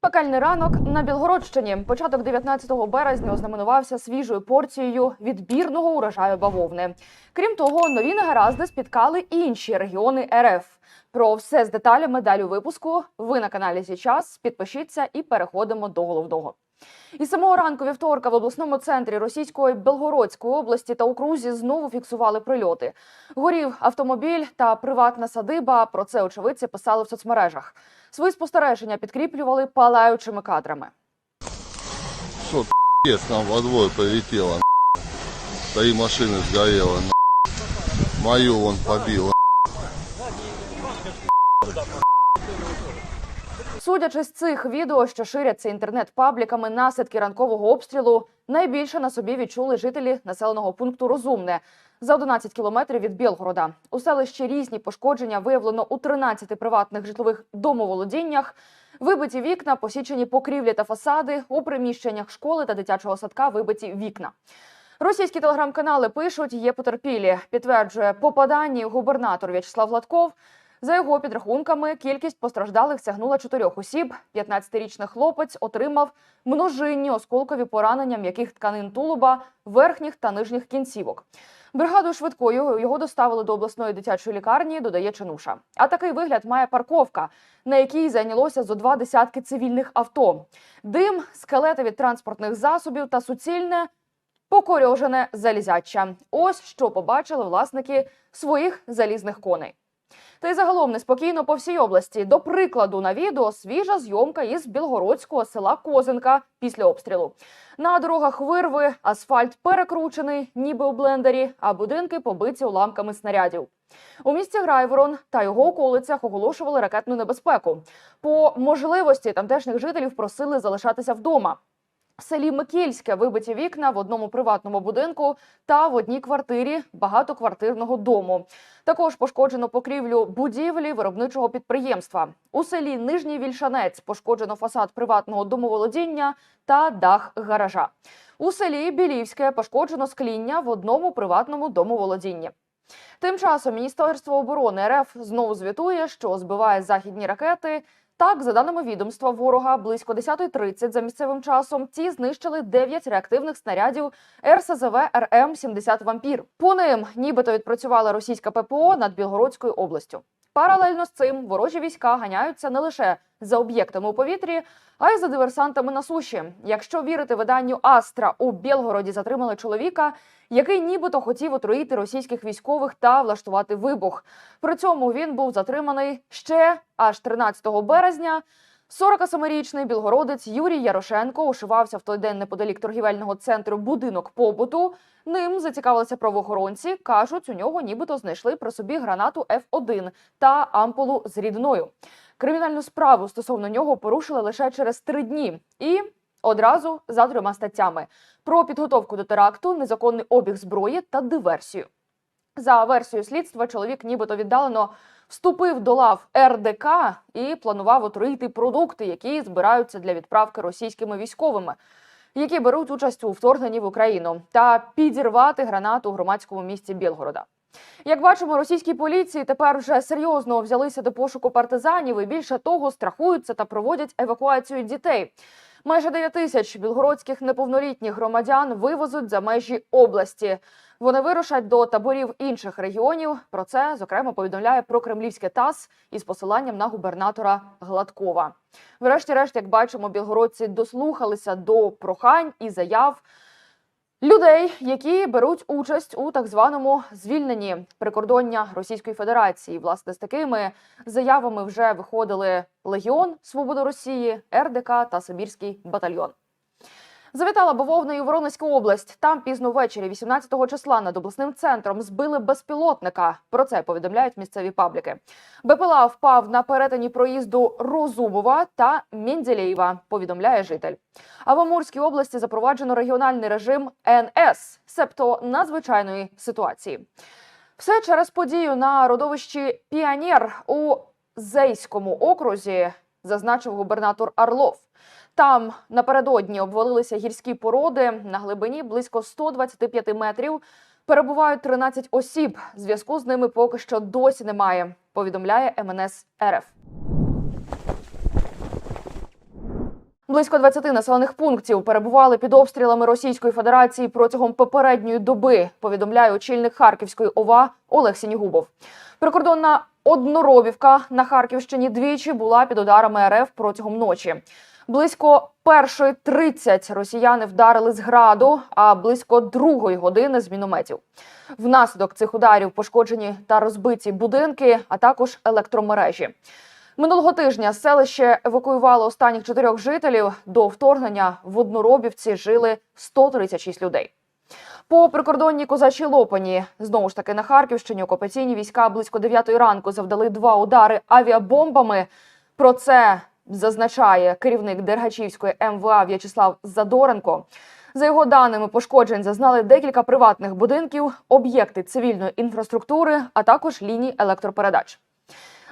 Пекельний ранок на Білгородщині. Початок 19 березня ознаменувався свіжою порцією відбірного урожаю бавовни. Крім того, нові негаразди спіткали і інші регіони РФ. Про все з деталями далі випуску. Ви на каналі Січас. Підпишіться і переходимо до головного. Із самого ранку вівторка в обласному центрі Російської Белгородської області та окрузі знову фіксували прильоти. Горів автомобіль та приватна садиба. Про це очевидці писали в соцмережах. Свої спостереження підкріплювали палаючими кадрами. Пи***ц нам во двое прилетело, на***. Три машины сгорело, на***. Мою вон побило. Судячи з цих відео, що ширяться інтернет-пабліками, наслідки ранкового обстрілу найбільше на собі відчули жителі населеного пункту Розумне за 11 кілометрів від Білгорода. У селищі різні пошкодження виявлено у 13 приватних житлових домоволодіннях. Вибиті вікна, посічені покрівлі та фасади, у приміщеннях школи та дитячого садка вибиті вікна. Російські телеграм-канали пишуть, є потерпілі. Підтверджує попаданні губернатор В'ячеслав Латков. За його підрахунками, кількість постраждалих сягнула чотирьох осіб. 15-річний хлопець отримав множинні осколкові поранення м'яких тканин тулуба, верхніх та нижніх кінцівок. Бригадою швидкою його доставили до обласної дитячої лікарні, додає Чинуша. А такий вигляд має парковка, на якій зайнялося зо два десятки цивільних авто. Дим, скелети від транспортних засобів та суцільне покорьожене залізяча. Ось що побачили власники своїх залізних коней. Та й загалом неспокійно по всій області. До прикладу, на відео свіжа зйомка із білгородського села Козинка після обстрілу. На дорогах вирви, асфальт перекручений, ніби у блендері, а будинки побиті уламками снарядів. У місті Грайворон та його околицях оголошували ракетну небезпеку. По можливості тамтешніх жителів просили залишатися вдома. В селі Микільське вибиті вікна в одному приватному будинку та в одній квартирі багатоквартирного дому. Також пошкоджено покрівлю будівлі виробничого підприємства. У селі Нижній Вільшанець пошкоджено фасад приватного домоволодіння та дах гаража. У селі Білівське пошкоджено скління в одному приватному домоволодінні. Тим часом Міністерство оборони РФ знову звітує, що збиває західні ракети. Так, за даними відомства ворога, близько 10.30 за місцевим часом ті знищили 9 реактивних снарядів РСЗВ РМ-70 «Вампір». По ним нібито відпрацювала російська ППО над Білгородською областю. Паралельно з цим ворожі війська ганяються не лише за об'єктами у повітрі, а й за диверсантами на суші. Якщо вірити виданню Астра, у Білгороді затримали чоловіка, який нібито хотів отруїти російських військових та влаштувати вибух. При цьому він був затриманий ще аж 13 березня. 47-річний білгородець Юрій Ярошенко ушивався в той день неподалік торгівельного центру будинок побуту. Ним зацікавилися правоохоронці. кажуть, у нього нібито знайшли при собі гранату Ф1 та ампулу з рідиною. Кримінальну справу стосовно нього порушили лише через три дні і одразу за трьома статтями: про підготовку до теракту, незаконний обіг зброї та диверсію. За версією слідства, чоловік нібито віддалено вступив до лав РДК і планував отруїти продукти, які збираються для відправки російськими військовими, які беруть участь у вторгненні в Україну, та підірвати гранату у громадському місті Білгорода. Як бачимо, російські поліції тепер вже серйозно взялися до пошуку партизанів і більше того страхуються та проводять евакуацію дітей. Майже 9 тисяч білгородських неповнолітніх громадян вивезуть за межі області. Вони вирушать до таборів інших регіонів. Про це зокрема повідомляє прокремлівське ТАСС із посиланням на губернатора Гладкова. Врешті-решт, як бачимо, білгородці дослухалися до прохань і заяв людей, які беруть участь у так званому звільненні прикордоння Російської Федерації. Власне, з такими заявами вже виходили Легіон Свобода Росії, РДК та Сибірський батальйон. Завітала бавовна і Воронезька область. Там пізно ввечері, 18-го числа, над обласним центром збили безпілотника. Про це повідомляють місцеві пабліки. БПЛА впав на перетині проїзду Розумова та Менділеєва, повідомляє житель. А в Амурській області запроваджено регіональний режим НС, себто надзвичайної ситуації. Все через подію на родовищі Піонер у Зейському окрузі, зазначив губернатор Орлов. Там напередодні обвалилися гірські породи на глибині близько 125 метрів. Перебувають 13 осіб. Зв'язку з ними поки що досі немає. Повідомляє МНС РФ. Близько 20 населених пунктів перебували під обстрілами Російської Федерації протягом попередньої доби. Повідомляє очільник Харківської ОВА Олег Сінігубов. Прикордонна одноробівка на Харківщині двічі була під ударами РФ протягом ночі. Близько першої 30 росіяни вдарили з граду, а близько другої години з мінометів. Внаслідок цих ударів пошкоджені та розбиті будинки, а також електромережі. Минулого тижня селище евакуювало останніх чотирьох жителів. До вторгнення в Одноробівці жили 136 людей. По прикордонній козачій лопані знову ж таки на Харківщині окупаційні війська близько 9 ранку завдали два удари авіабомбами. Про це зазначає керівник Дергачівської МВА В'ячеслав Задоренко. За його даними, пошкоджень зазнали декілька приватних будинків, об'єкти цивільної інфраструктури, а також лінії електропередач.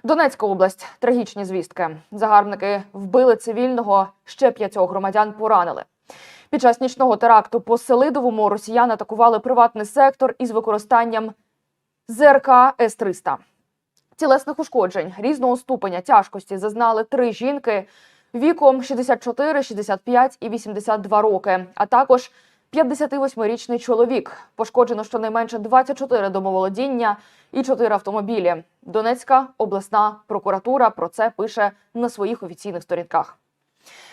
Донецька область трагічні звістки. Загарбники вбили цивільного, ще п'ятьох громадян поранили. Під час нічного теракту по Селидовому росіяни атакували приватний сектор із використанням ЗРК С-300. Тілесних ушкоджень різного ступеня тяжкості зазнали три жінки віком 64, 65 і 82 роки, а також 58-річний чоловік. Пошкоджено щонайменше 24 домоволодіння і 4 автомобілі. Донецька обласна прокуратура про це пише на своїх офіційних сторінках.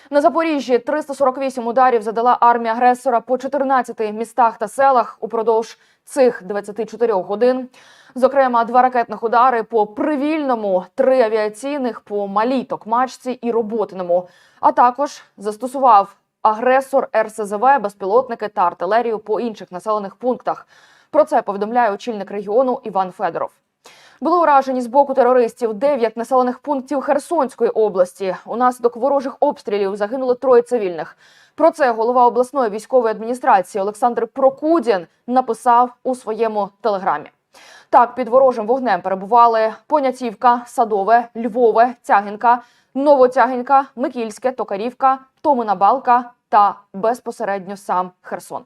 На Запоріжжі 348 ударів задала армія агресора по 14 містах та селах упродовж цих 24 годин. Зокрема, два ракетних удари по Привільному, три авіаційних по Малій Токмачці і Роботиному. А також застосував агресор РСЗВ, безпілотники та артилерію по інших населених пунктах. Про це повідомляє очільник регіону Іван Федоров. Були уражені з боку терористів 9 населених пунктів Херсонської області. Унаслідок ворожих обстрілів загинули троє цивільних. Про це голова обласної військової адміністрації Олександр Прокудін написав у своєму телеграмі. Так, під ворожим вогнем перебували Понятівка, Садове, Львове, Тягінка, Новотягінка, Микільське, Токарівка, Томина Балка та безпосередньо сам Херсон.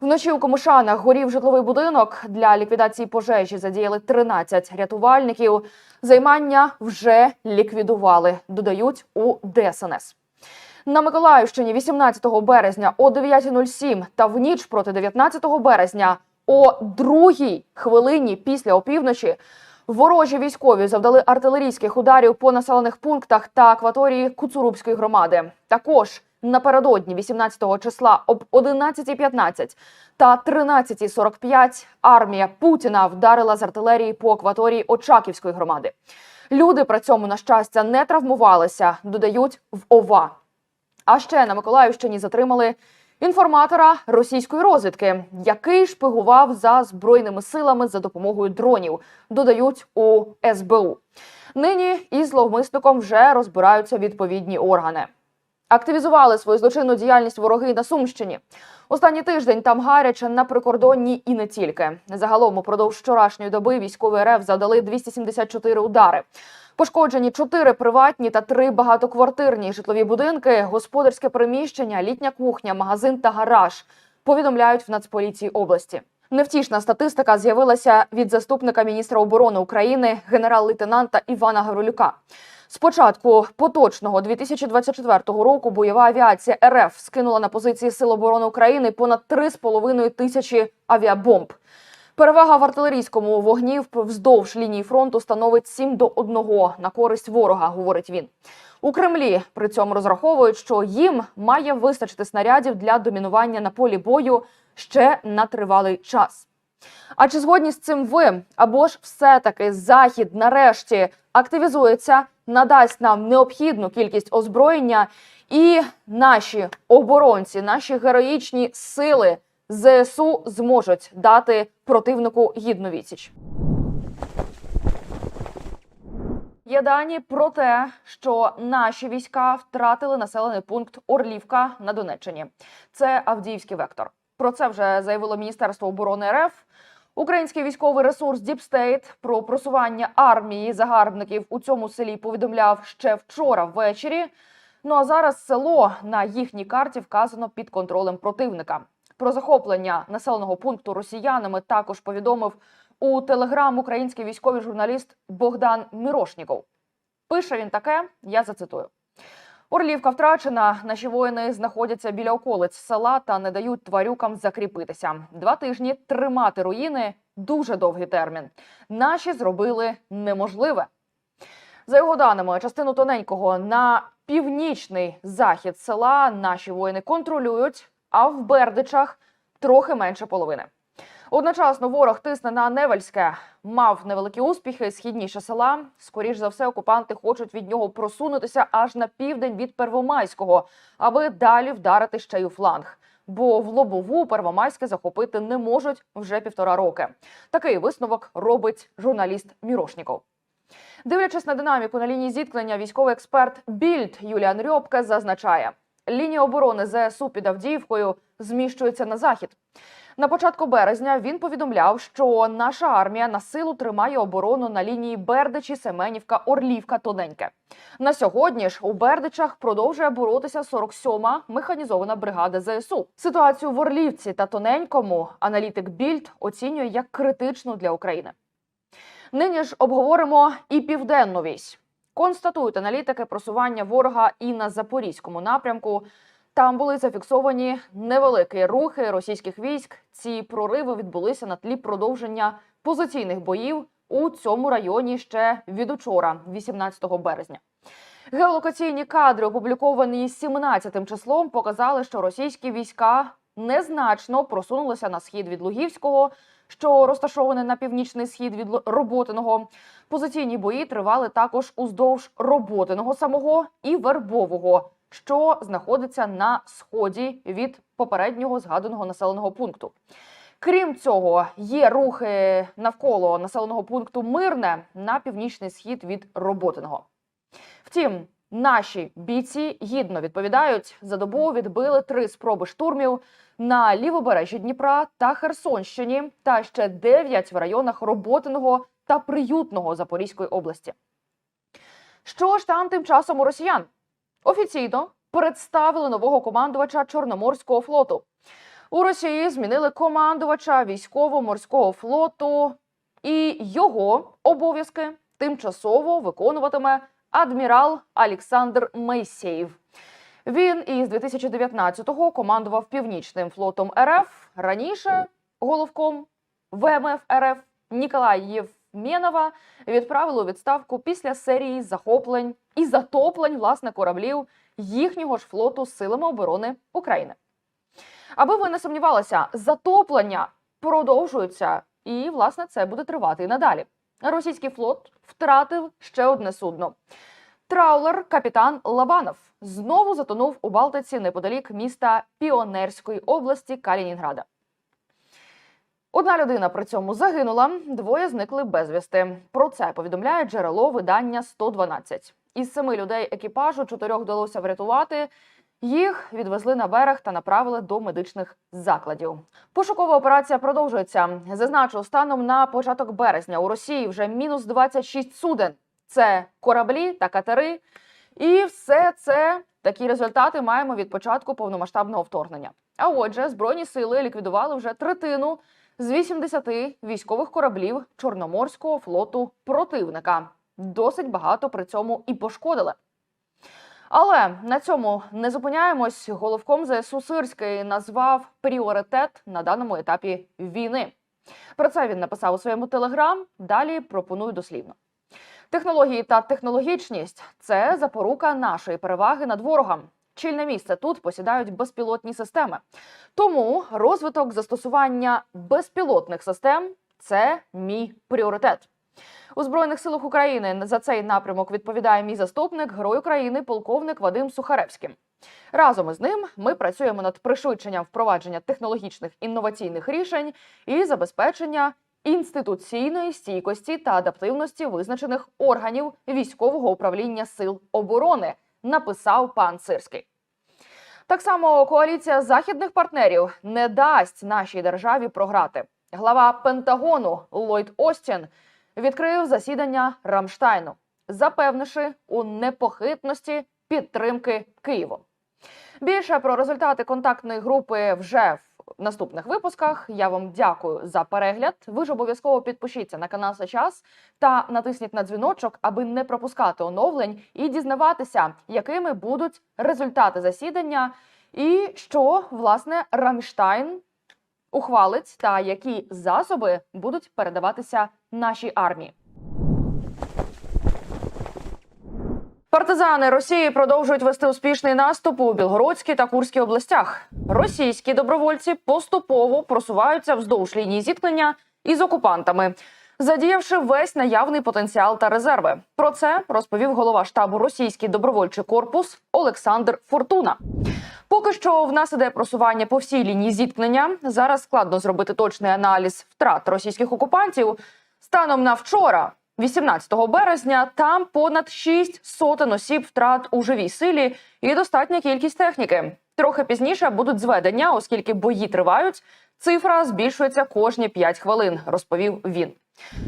Вночі у Комишанах горів житловий будинок. Для ліквідації пожежі задіяли 13 рятувальників. Займання вже ліквідували, додають у ДСНС. На Миколаївщині 18 березня о 9.07 та в ніч проти 19 березня о другій хвилині після опівночі ворожі військові завдали артилерійських ударів по населених пунктах та акваторії Куцурубської громади. Також напередодні 18 числа об 11.15 та 13.45 армія Путіна вдарила з артилерії по акваторії Очаківської громади. Люди при цьому, на щастя, не травмувалися, додають в ОВА. А ще на Миколаївщині затримали інформатора російської розвідки, який шпигував за збройними силами за допомогою дронів. Додають у СБУ. Нині із зловмисником вже розбираються відповідні органи. Активізували свою злочинну діяльність вороги на Сумщині. Останній тиждень там гаряче на прикордонні і не тільки. Загалом упродовж вчорашньої доби військові РФ завдали 274 удари. Пошкоджені чотири приватні та три багатоквартирні житлові будинки, господарське приміщення, літня кухня, магазин та гараж. Повідомляють в Нацполіції області. Невтішна статистика з'явилася від заступника міністра оборони України генерал-лейтенанта Івана Гаврилюка. З початку поточного 2024 року бойова авіація РФ скинула на позиції Сил оборони України понад 3,5 тисячі авіабомб. Перевага в артилерійському вогні вздовж лінії фронту становить 7 до 1 на користь ворога, говорить він. У Кремлі при цьому розраховують, що їм має вистачити снарядів для домінування на полі бою ще на тривалий час. А чи згодні з цим ви? Або ж все-таки захід нарешті активізується, надасть нам необхідну кількість озброєння, і наші оборонці, наші героїчні сили ЗСУ зможуть дати противнику гідну відсіч. Є дані про те, що наші війська втратили населений пункт Орлівка на Донеччині. Це Авдіївський вектор. Про це вже заявило Міністерство оборони РФ. Український військовий ресурс Діпстейт про просування армії загарбників у цьому селі повідомляв ще вчора ввечері. Ну а зараз село на їхній карті вказано під контролем противника. Про захоплення населеного пункту росіянами також повідомив у телеграм український військовий журналіст Богдан Мірошніков. Пише він таке: я зацитую. Орлівка втрачена. Наші воїни знаходяться біля околиць села та не дають тварюкам закріпитися. Два тижні тримати руїни дуже довгий термін. Наші зробили неможливе. За його даними, частину тоненького на північний захід села наші воїни контролюють, а в Бердичах трохи менше половини. Одночасно ворог тисне на Невельське, мав невеликі успіхи східніше села. Скоріш за все, окупанти хочуть від нього просунутися аж на південь від Первомайського, аби далі вдарити ще й у фланг. Бо в лобову Первомайське захопити не можуть вже півтора роки. Такий висновок робить журналіст Мірошніков. Дивлячись на динаміку на лінії зіткнення, військовий експерт Більд Юліан Рьопке зазначає, лінія оборони ЗСУ під Авдіївкою зміщується на захід. На початку березня він повідомляв, що наша армія на силу тримає оборону на лінії Бердичі, Семенівка, Орлівка, Тоненьке. На сьогодні ж у Бердичах продовжує боротися 47-ма механізована бригада ЗСУ. Ситуацію в Орлівці та Тоненькому аналітик Більд оцінює як критичну для України. Нині ж обговоримо і південну вісь. Констатують аналітики просування ворога і на запорізькому напрямку. Там були зафіксовані невеликі рухи російських військ. Ці прориви відбулися на тлі продовження позиційних боїв у цьому районі ще від учора, 18 березня. Геолокаційні кадри, опубліковані 17 числом, показали, що російські війська незначно просунулися на схід від Лугівського, що розташоване на північний схід від Роботиного. Позиційні бої тривали також уздовж Роботиного самого і Вербового, що знаходиться на сході від попереднього згаданого населеного пункту. Крім цього, є рухи навколо населеного пункту Мирне на північний схід від Роботиного. Втім, наші бійці гідно відповідають за добу відбили три спроби штурмів на лівобережжі Дніпра та Херсонщині, та ще дев'ять в районах Роботиного та Приютного Запорізької області. Що ж там тим часом у росіян? Офіційно представили нового командувача Чорноморського флоту. У Росії змінили командувача військово-морського флоту, і його обов'язки тимчасово виконуватиме адмірал Олександр Мейсєєв. Він із 2019-го командував північним флотом РФ. Раніше головком ВМФ РФ Ніколая Євменова відправили у відставку після серії захоплень і затоплень власне кораблів їхнього ж флоту силами оборони України. Аби ви не сумнівалися, затоплення продовжуються, і власне це буде тривати і надалі. Російський флот втратив ще одне судно. Траулер капітан Лабанов знову затонув у Балтиці неподалік міста Піонерської області Калінінграда. Одна людина при цьому загинула, двоє зникли безвісти. Про це повідомляє джерело видання 112. Із семи людей екіпажу чотирьох вдалося врятувати. Їх відвезли на берег та направили до медичних закладів. Пошукова операція продовжується. Зазначу, станом на початок березня у Росії вже мінус 26 суден. Це кораблі та катери. І все це такі результати маємо від початку повномасштабного вторгнення. А отже, збройні сили ліквідували вже третину з 80 військових кораблів Чорноморського флоту противника. Досить багато при цьому і пошкодили. Але на цьому не зупиняємось. Головком ЗСУ Сирський назвав пріоритет на даному етапі війни. Про це він написав у своєму телеграм. Далі пропоную дослівно. Технології та технологічність це запорука нашої переваги над ворогом. Чільне місце тут посідають безпілотні системи. Тому розвиток застосування безпілотних систем це мій пріоритет. У Збройних силах України за цей напрямок відповідає мій заступник, герой України, полковник Вадим Сухаревський. Разом із ним ми працюємо над пришвидшенням впровадження технологічних інноваційних рішень і забезпечення інституційної стійкості та адаптивності визначених органів військового управління сил оборони, написав пан Сирський. Так само коаліція західних партнерів не дасть нашій державі програти. Глава Пентагону Ллойд Остін відкрив засідання Рамштайну, запевнивши у непохитності підтримки Києву. Більше про результати контактної групи вже в наступних випусках. Я вам дякую за перегляд. Ви ж обов'язково підпишіться на канал Сейчас та натисніть на дзвіночок, аби не пропускати оновлень і дізнаватися, якими будуть результати засідання, і що власне Рамштайн ухвалить та які засоби будуть передаватися нашій армії. Партизани Росії продовжують вести успішний наступ у Білгородській та Курській областях. Російські добровольці поступово просуваються вздовж лінії зіткнення із окупантами, задіявши весь наявний потенціал та резерви. Про це розповів голова штабу Російський добровольчий корпус Олександр Фортуна. Поки що в нас іде просування по всій лінії зіткнення. Зараз складно зробити точний аналіз втрат російських окупантів. Станом на вчора, 18 березня, там понад 6 сотень осіб втрат у живій силі і достатня кількість техніки. Трохи пізніше будуть зведення, оскільки бої тривають. Цифра збільшується кожні 5 хвилин, розповів він.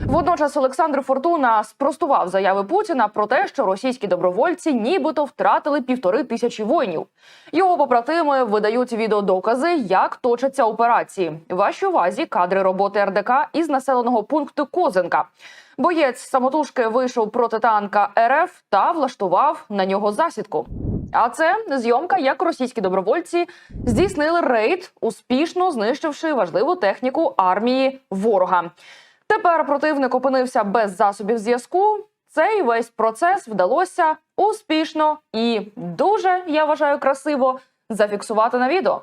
Водночас Олександр Фортуна спростував заяви Путіна про те, що російські добровольці нібито втратили півтори тисячі воїнів. Його побратими видають відеодокази, як точаться операції. Вашій увазі кадри роботи РДК із населеного пункту Козенка. Боєць самотужки вийшов проти танка РФ та влаштував на нього засідку. А це зйомка, як російські добровольці здійснили рейд, успішно знищивши важливу техніку армії ворога. Тепер противник опинився без засобів зв'язку. Цей весь процес вдалося успішно і дуже, я вважаю, красиво зафіксувати на відео.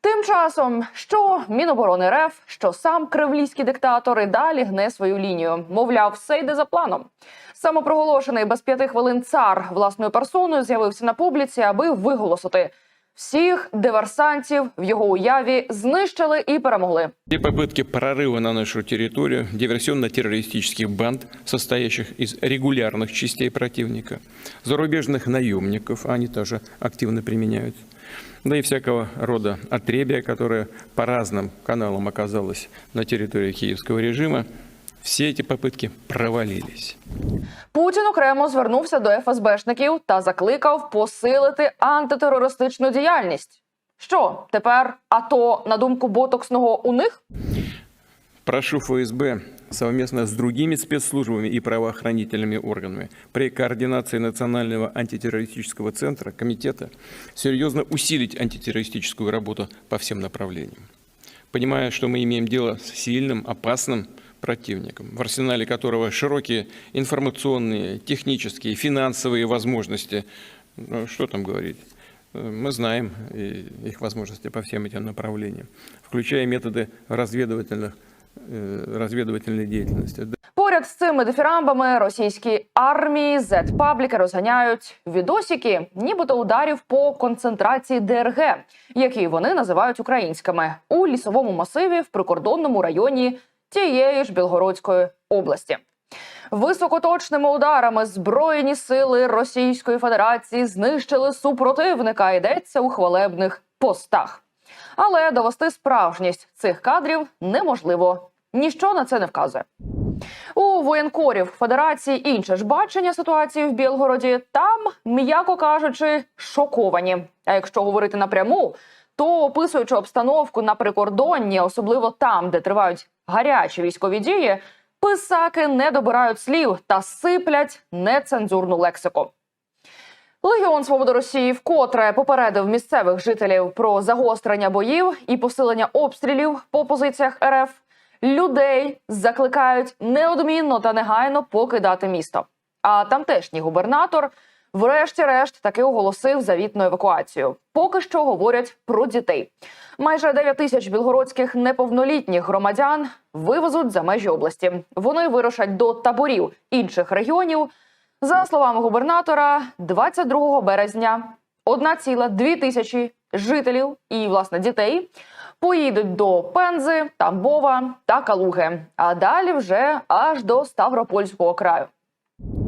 Тим часом, що Міноборони РФ, що сам кремлівський диктатор і далі гне свою лінію. Мовляв, все йде за планом. Самопроголошений без п'яти хвилин цар власною персоною з'явився на публіці, аби виголосити всіх диверсантів в його уяві знищили і перемогли. Все попытки прорыва на нашу территорию диверсионно-террористических банд, состоящих из регулярных частей противника, зарубежных наемников, они тоже активно применяются, да и всякого рода отребия, которое по разным каналам оказалось на территории киевского режима, все эти попытки провалились. Путін окремо звернувся до ФСБшників та закликав посилити антитерористичну діяльність. Що тепер АТО на думку ботоксного у них? Прошу ФСБ совместно с другими спецслужбами и правоохранительными органами при координации Национального антитеррористического центра, комитета, серьезно усилить антитеррористическую работу по всем направлениям. Понимая, что мы имеем дело с сильным, опасным противником, в арсенале которого широкие информационные, технические, финансовые возможности, ну, что там говорить, Э, мы знаем и их возможности по всем этим направлениям, включая методы разведывательных, э, разведывательной деятельности. Поряд з цими дифірамбами російські армії зет-пабліки розганяють відосики, нібито ударів по концентрації ДРГ, які вони називають українськими у лісовому масиві в прикордонному районі тієї ж Білгородської області. Високоточними ударами збройні сили Російської Федерації знищили супротивника. Йдеться у хвалебних постах. Але довести справжність цих кадрів неможливо. Ніщо на це не вказує. У воєнкорів Федерації інше ж бачення ситуації в Білгороді. Там, м'яко кажучи, шоковані. А якщо говорити напряму, то описуючи обстановку на прикордонні, особливо там, де тривають гарячі військові дії, писаки не добирають слів та сиплять нецензурну лексику. Легіон Свободи Росії вкотре попередив місцевих жителів про загострення боїв і посилення обстрілів по позиціях РФ. Людей закликають неодмінно та негайно покидати місто. А тамтешній губернатор, врешті-решт, таки оголосив завітну евакуацію. Поки що говорять про дітей. Майже 9 тисяч білгородських неповнолітніх громадян вивезуть за межі області. Вони вирушать до таборів інших регіонів. За словами губернатора, 22 березня 1,2 тисячі жителів і власне дітей поїдуть до Пензи, Тамбова та Калуги, а далі вже аж до Ставропольського краю.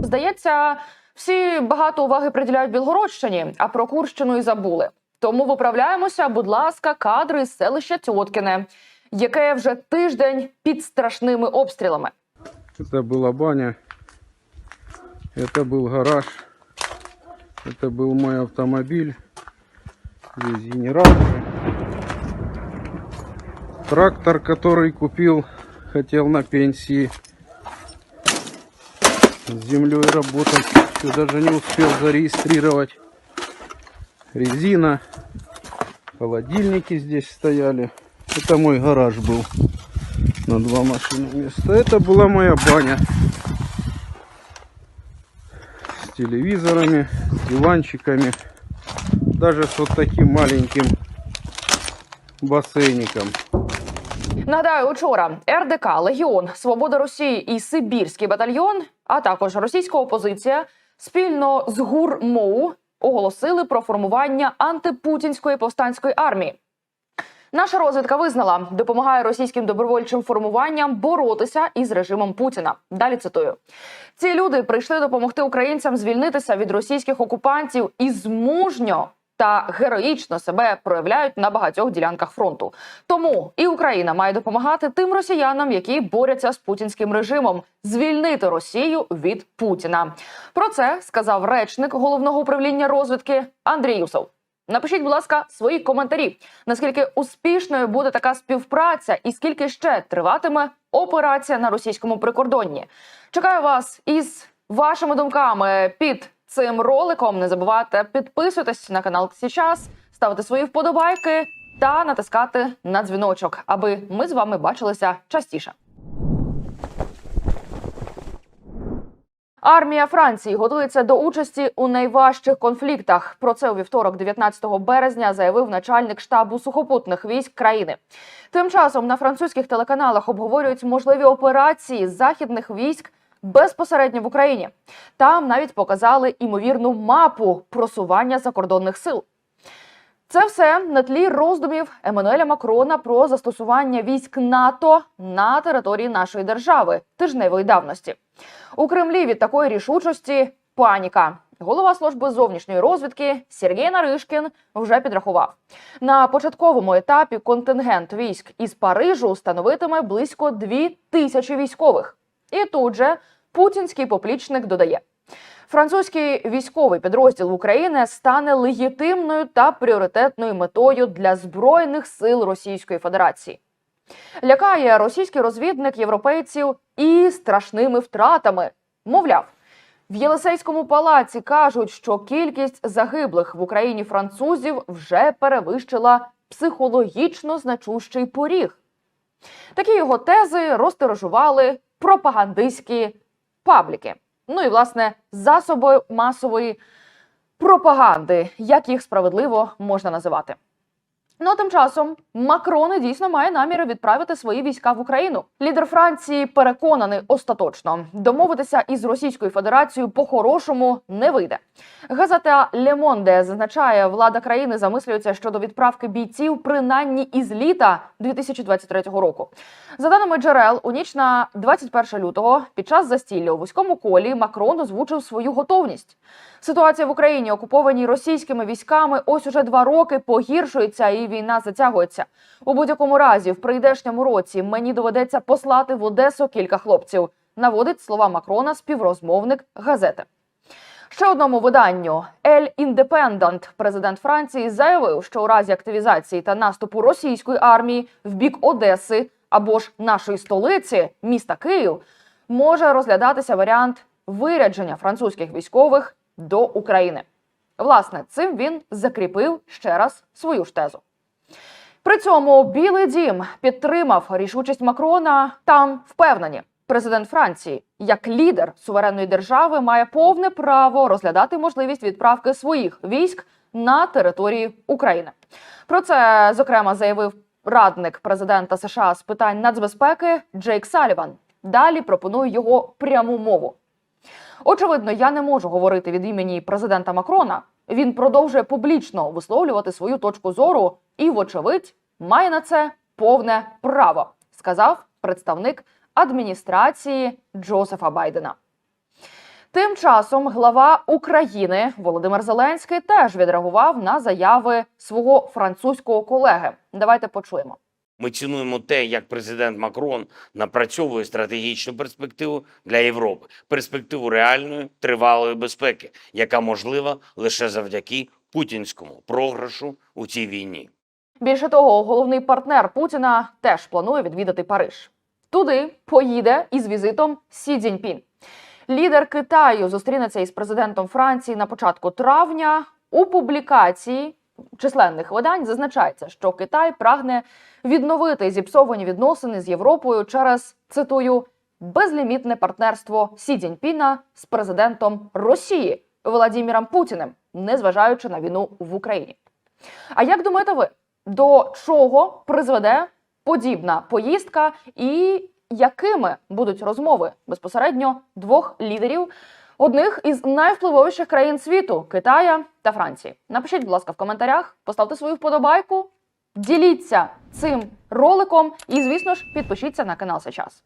Здається, всі багато уваги приділяють Білгородщині, а про Курщину і забули. Тому виправляємося, будь ласка, кадри з селища Тьоткіне, яке вже тиждень під страшними обстрілами. Это была баня. Это был гараж. Это был мой автомобиль. Здесь генератор. Трактор, который купил, хотел на пенсии с землей работать. Еще даже не успел зарегистрировать. Резина. Холодильники здесь стояли. Это мой гараж был. На два машины места. Это была моя баня. С телевизорами, с диванчиками. Даже с вот таким маленьким бассейником. Нагадаю, учора РДК, Легіон, Свобода Росії і Сибірський батальйон, а також російська опозиція спільно з ГУР МОУ оголосили про формування антипутінської повстанської армії. Наша розвідка визнала, допомагає російським добровольчим формуванням боротися із режимом Путіна. Далі цитую: ці люди прийшли допомогти українцям звільнитися від російських окупантів і змужньо та героїчно себе проявляють на багатьох ділянках фронту. Тому і Україна має допомагати тим росіянам, які борються з путінським режимом, звільнити Росію від Путіна. Про це сказав речник головного управління розвідки Андрій Юсов. Напишіть, будь ласка, свої коментарі. Наскільки успішною буде така співпраця, і скільки ще триватиме операція на російському прикордонні? Чекаю вас із вашими думками під цим роликом. Не забувайте підписуватись на канал Сейчас, ставити свої вподобайки та натискати на дзвіночок, аби ми з вами бачилися частіше. Армія Франції готується до участі у найважчих конфліктах. Про це у вівторок, 19 березня, заявив начальник штабу сухопутних військ країни. Тим часом на французьких телеканалах обговорюють можливі операції західних військ безпосередньо в Україні. Там навіть показали імовірну мапу просування закордонних сил. Це все на тлі роздумів Еммануеля Макрона про застосування військ НАТО на території нашої держави тижневої давності. У Кремлі від такої рішучості паніка. Голова служби зовнішньої розвідки Сергій Наришкін вже підрахував на початковому етапі контингент військ із Парижу становитиме близько дві тисячі військових. І тут же путінський поплічник додає: французький військовий підрозділ України стане легітимною та пріоритетною метою для збройних сил Російської Федерації. Лякає російський розвідник європейців і страшними втратами. Мовляв, в Єлисейському палаці кажуть, що кількість загиблих в Україні французів вже перевищила психологічно значущий поріг. Такі його тези розтиражували пропагандистські пабліки. Ну і власне засоби масової пропаганди, як їх справедливо можна називати. Ну а тим часом Макрон дійсно має наміри відправити свої війська в Україну. Лідер Франції переконаний остаточно домовитися із Російською Федерацією по-хорошому не вийде. Газета Le Monde зазначає, влада країни замислюється щодо відправки бійців принаймні із літа 2023 року. За даними джерел, у ніч на 21 лютого під час застілля у вузькому колі Макрон озвучив свою готовність. Ситуація в Україні, окупованій російськими військами, ось уже два роки погіршується і війна затягується. У будь-якому разі, в прийдешньому році мені доведеться послати в Одесу кілька хлопців. Наводить слова Макрона співрозмовник газети. Ще одному виданню Ель Індепендент президент Франції заявив, що у разі активізації та наступу російської армії в бік Одеси або ж нашої столиці, міста Київ, може розглядатися варіант вирядження французьких військових до України. Власне, цим він закріпив ще раз свою ж тезу. При цьому Білий Дім підтримав рішучість Макрона. Там впевнені, президент Франції, як лідер суверенної держави, має повне право розглядати можливість відправки своїх військ на території України. Про це зокрема заявив радник президента США з питань нацбезпеки Джейк Саліван. Далі пропоную його пряму мову. Очевидно, я не можу говорити від імені президента Макрона. Він продовжує публічно висловлювати свою точку зору і, вочевидь, має на це повне право, сказав представник адміністрації Джозефа Байдена. Тим часом глава України Володимир Зеленський теж відреагував на заяви свого французького колеги. Давайте почуємо. Ми цінуємо те, як президент Макрон напрацьовує стратегічну перспективу для Європи, перспективу реальної тривалої безпеки, яка можлива лише завдяки путінському програшу у цій війні. Більше того, головний партнер Путіна теж планує відвідати Париж. Туди поїде із візитом Сі Цзіньпін. Лідер Китаю зустрінеться із президентом Франції на початку травня. У публікації численних видань зазначається, що Китай прагне відновити зіпсовані відносини з Європою через цитую безлімітне партнерство Сі Цзіньпіна з президентом Росії Володимиром Путіним, незважаючи на війну в Україні. А як думаєте ви, до чого призведе подібна поїздка і якими будуть розмови безпосередньо двох лідерів одних із найвпливовіших країн світу Китая та Франції? Напишіть, будь ласка, в коментарях, поставте свою вподобайку, діліться цим роликом і, звісно ж, підпишіться на канал сейчас.